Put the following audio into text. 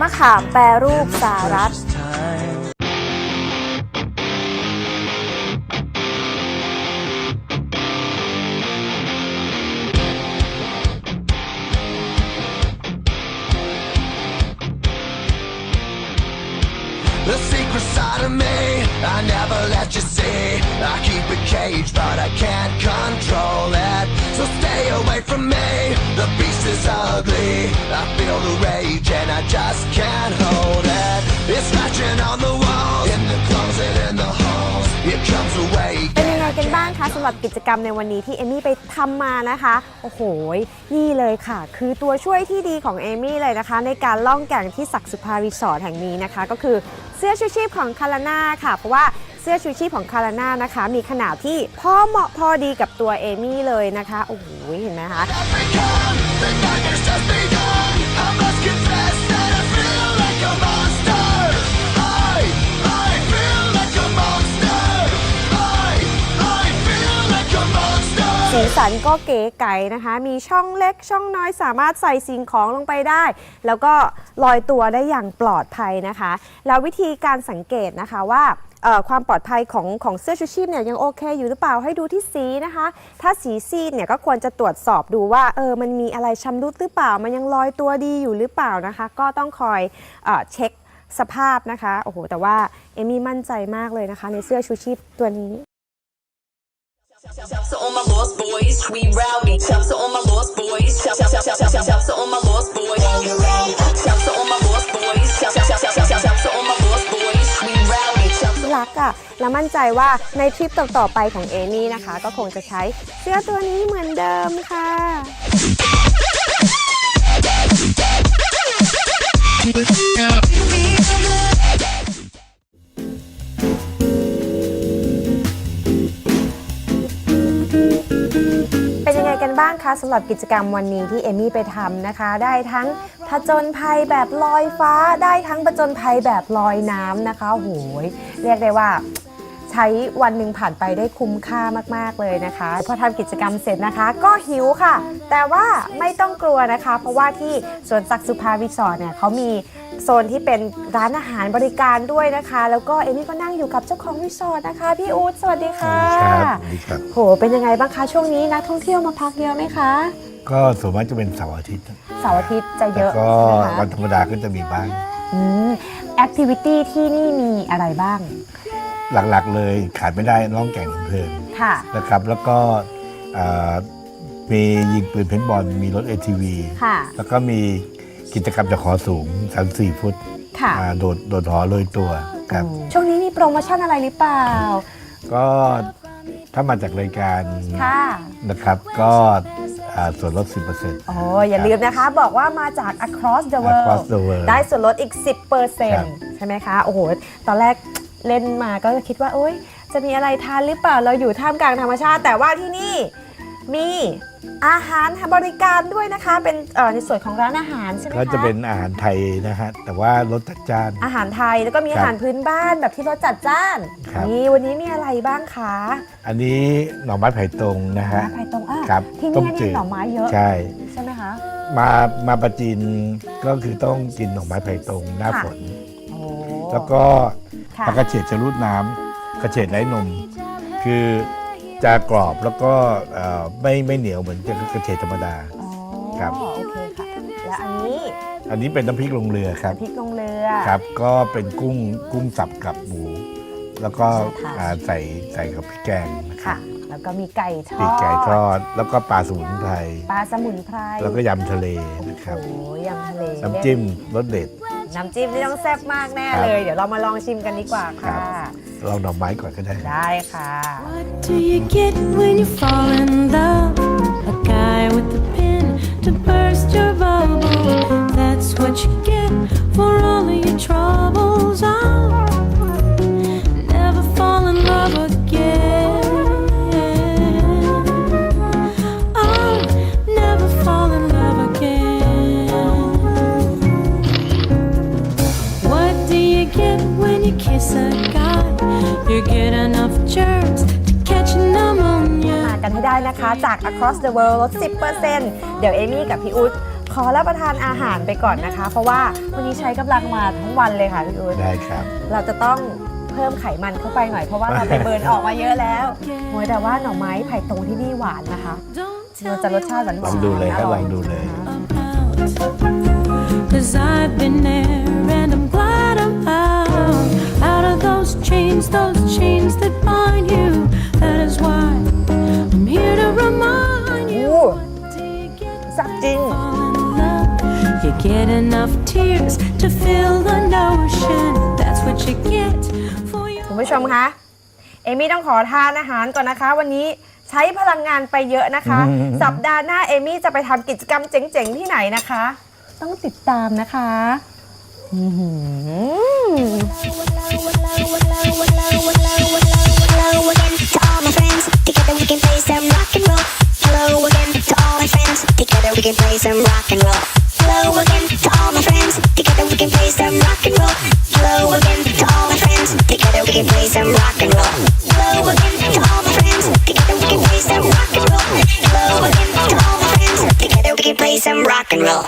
มะขามแปรรูปสารัต The secret side of me, I never let you see. I keep it caged, but I can't control it. So stay away from me. The beast is ugly. I feel the rage and I just can't hold it. It's scratching on the walls, in the closet, in the halls. It comes awake. างคะสำหรับกิจกรรมในวันนี้ที่เอมี่ไปทำมานะคะ โอ้โห นี่เลยค่ะ คือตัวช่วยที่ดีของเอมี่เลยนะคะ ในการล่องแก่งที่ศักดิ์สุภารีสอร์ทแห่งนี้นะคะ ก็คือเสื้อชูชีพของคาราน่าค่ะ เพราะว่าเสื้อชูชีพของคาราน่านะคะ มีขนาดที่พอเหมาะพอดีกับตัวเอมี่เลยนะคะ โอ้โห เห็นไหมคะ the nightmare's just begun. I must confess that I feel like a สีสันก็เก๋ไก๋นะคะ มีช่องเล็กช่องน้อยสามารถใส่สิ่งของลงไปได้ แล้วก็ลอยตัวได้อย่างปลอดภัยนะคะ แล้ววิธีการสังเกตนะคะว่าความปลอดภัยของของเสื้อชูชีพเนี่ยยังโอเคอยู่หรือเปล่าให้ดูที่สีนะคะ ถ้าสีซีดเนี่ยก็ควรจะตรวจสอบดูว่าเออมันมีอะไรชำรุดหรือเปล่า มันยังลอยตัวดีอยู่หรือเปล่านะคะ ก็ต้องคอยเออเช็คสภาพนะคะโอ้โหแต่ว่าเอมี่มั่นใจมากเลยนะคะ ในเสื้อชูชีพตัวนี้ we rowdy. Shout to all my lost boys. Shout, shout, shout, shout, shout, shout to all my lost boys. Shout to all my lost boys. Shout, shout, shout, shout, shout, shout to all my lost boys, we rowdy. Shout รักอะ่ะและมั่นใจว่าในทริปต่อๆไปของเอมี่นะคะ ก็คงจะใช้เสื้อตัวนี้เหมือนเดิมค่ะเนบ้างคะสำหรับกิจกรรมวันนี้ที่เอมี่ไปทำนะคะ ได้ทั้งผจญภัยแบบลอยฟ้า ได้ทั้งผจญภัยแบบลอยน้ำนะคะโหยเรียกได้ว่า ใช้วันหนึ่งผ่านไปได้คุ้มค่ามาก ๆ เลยนะคะ พอทำกิจกรรมเสร็จนะคะ ก็หิวค่ะ แต่ว่าไม่ต้องกลัวนะคะ เพราะว่าที่สวนสักดิ์สุภารีสอร์ทเนี่ยเขามีโซนที่เป็นร้านอาหารบริการด้วยนะคะ แล้วก็เอมี่ก็นั่งอยู่กับเจ้าของรีสอร์ทนะคะ พี่อู๊ดสวัสดีค่ะครับสวัสดีครับ โห เป็นยังไงบ้างคะช่วงนี้นักท่องเที่ยวมาพักเยอะไหมคะ ก็ส่วนมากจะเป็นเสาร์อาทิตย์เสาร์อาทิตย์จะเยแต่อะก็ใช่ไหมคะวันธรรมดาก็จะมีบ้างอืมแอคทิวิตี้ที่นี่มีอะไรบ้าง หลักๆเลยขาดไม่ได้ล่องแก่งเพลินค่ะ นะครับ แล้วก็เอ่อมียิงปืนเพนบอลมีรถ ATV ค่ะ แล้วก็มีกิจกรรมจากหอสูง 3-4 ฟุตค่ะ อ่าโดดโดดหอเลยตัวครับ ช่วงนี้มีโปรโมชั่นอะไรหรือเปล่า ก็ถ้ามาจากรายการค่ะ นะครับก็อ่าส่วนลด 10%โอ้อย่าลืมนะคะ บอกว่ามาจาก across the world Across the world ได้ส่วนลดอีกครับ10%ใช่ไหมคะ โอ้โห ตอนแรก เล่นมาก็คิดว่าโอ๊ยจะมีอะไรทานหรือเปล่าเราอยู่ท่ามกลางธรรมชาติ แต่ว่าที่นี่มีอาหารบริการด้วยนะคะ เป็นเอ่อในส่วนของร้านอาหารใช่ไหมคะก็จะเป็นอาหารไทยนะฮะแต่ว่ารสจัดจ้านอาหารไทยแล้วก็มีครับอาหารพื้นบ้านแบบที่รสจัดจ้านครับนี่วันนี้มีอะไรบ้างคะอันนี้หน่อไม้ไผ่ตรงนะฮะไผ่ตรงอะครับที่ต้นี่มจืนี่ดหน่อไม้เยอะใช่ใช่ไหมคะมามาประจีนก็คือต้องกินหน่อไม้ไผ่ตรงหน้าค่ะฝนโอ้แล้วก็ ค่ะผักกระเฉดจะรูดน้ำกระเฉดไร้นม คือจะกรอบแล้วก็เอ่อไม่ไม่เหนียวเหมือนกระเฉดธรรมดา อ๋อครับ โอเคค่ะ และอันนี้อันนี้เป็นน้ำพริกลงเรือครับ พริกลงเรือครับ ก็เป็นกุ้งกุ้งสับกับหมู แล้วก็ค่ะอ่าใส่ใส่กับพริกแกงนะครัค่ะ บแล้วก็มีไก่ทอดปีกไก่ทอด แล้วก็ปลาสมุนไพร ปลาสมุนไพรแล้วก็ยำทะเลนะครับ โอ้ยยำทะเลน้ำจิ้มรสเด็ด น้ำจิ้มนี่ต้องแซ่บมากแน่ครับเลย เดี๋ยวเรามาลองชิมกันดีกว่าครัค่ะบลองหน่อไม้ก่อนก็ได้ ได้ค่ะ What do you get when you fall in love? A guy with a pin to burst your bubble. That's what you get for all of your troubles. You get when you kiss a guy you get enough germs to catch pneumonia. มากันให้ได้นะคะจาก across the world ลด 10%เดี๋ยวเอมี่กับพี่อุ๊ดขอรับประทานอาหารไปก่อนนะคะ เพราะว่าวันนี้ใช้กำลังมาทั้งวันเลยค่ะพี่อุ๊ดได้ครับ เราจะต้องเพิ่มไขมันเข้าไปหน่อยเพราะว่าเราไปเบิร์นออกมาเยอะแล้วโอ้ยแต่ว่าหน่อไม้ไผ่ตรงที่นี่หวานนะคะ Don't มัน tell จะร me สชาติหวานๆลองดูเลยครับอลร่องดูเลยนะคะ about. Cause I've been there chains, those chains that bind you. That is why I'm here to remind you. Ooh. What do you get สักจริง fall in love? You get enough tears to fill the ocean. That's what you get for your คุณผู้ชมคะ เอมี่ต้องขอทานอาหารก่อนนะคะ วันนี้ใช้พลังงานไปเยอะนะคะ สัปดาห์หน้าเอมี่จะไปทำกิจกรรมเจ๋งๆที่ไหนนะคะ ต้องติดตามนะคะ Hello again to all my friends. Together we can Play some rock and roll. Hello again to all my friends. Together we can play some Rock and roll. hello again to all my friends together we can play some rock and roll hello again to all my friends together we can play some Rock and roll.